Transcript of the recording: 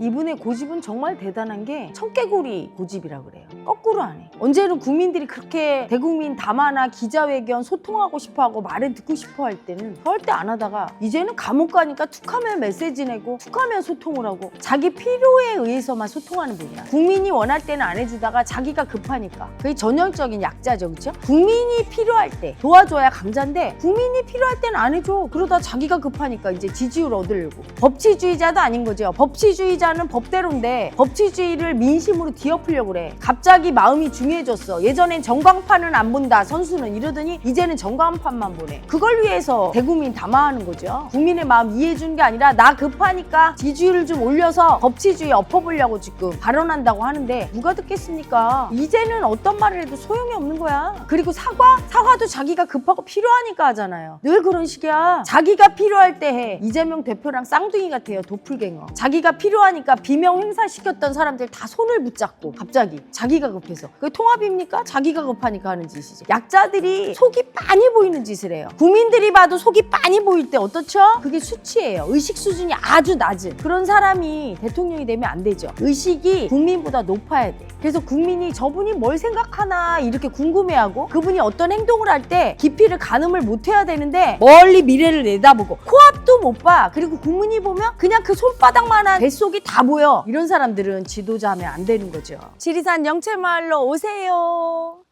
이분의 고집은 정말 대단한 게 청개구리 고집이라 그래요. 거꾸로 안 해. 언제는 국민들이 그렇게 대국민 담화나 기자회견 소통하고 싶어하고 말을 듣고 싶어 할 때는 절대 안 하다가 이제는 감옥 가니까 툭하면 메시지 내고 툭하면 소통을 하고 자기 필요에 의해서만 소통하는 분이야. 국민이 원할 때는 안 해주다가 자기가 급하니까 그게 전형적인 약자죠, 그렇죠? 국민이 필요할 때 도와줘야 강자인데 국민이 필요할 때는 안 해줘. 그러다 자기가 급하니까 이제 지지율 얻으려고 법치주의자도 아닌 거죠. 법치주의자 는 법대로인데 법치주의를 민심으로 뒤엎으려고 그래. 갑자기 마음이 중요해졌어. 예전엔 전광판은 안 본다 선수는 이러더니 이제는 전광판만 보내. 그걸 위해서 대국민 담화하는 거죠. 국민의 마음 이해해 주는 게 아니라 나 급하니까 지지율을 좀 올려서 법치주의 엎어보려고 지금 발언한다고 하는데 누가 듣겠습니까? 이제는 어떤 말을 해도 소용이 없는 거야. 그리고 사과? 사과도 자기가 급하고 필요하니까 하잖아요. 늘 그런 식이야. 자기가 필요할 때 해. 이재명 대표랑 쌍둥이 같아요. 도플갱어. 자기가 필요 하니까 비명 행사시켰던 사람들 다 손을 붙잡고 갑자기 자기가 급해서. 그게 통합입니까? 자기가 급하니까 하는 짓이죠. 약자들이 속이 빤히 보이는 짓을 해요. 국민들이 봐도 속이 빤히 보일 때 어떻죠? 그게 수치예요. 의식 수준이 아주 낮은 그런 사람이 대통령이 되면 안 되죠. 의식이 국민보다 높아야 돼. 그래서 국민이 저분이 뭘 생각하나 이렇게 궁금해하고 그분이 어떤 행동을 할 때 깊이를 가늠을 못 해야 되는데 멀리 미래를 내다보고 코앞 봐. 그리고 국민이 보면 그냥 그 손바닥만한 뱃속이 다 보여. 이런 사람들은 지도자 하면 안 되는 거죠. 지리산 영채마을로 오세요.